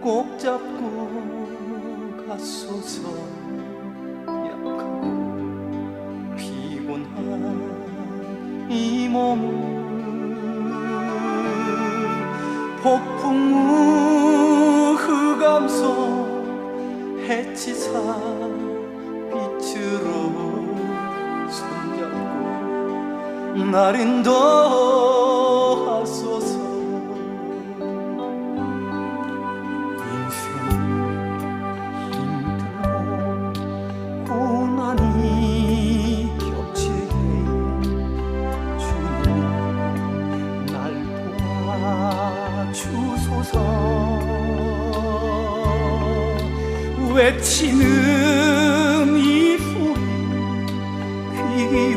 꼭 잡고 가소서. 약하고 피곤한 이 몸을 폭풍우 흑암속 해치사 빛으로 손잡고 날 인도 주소서. 외치는 이 후에 귀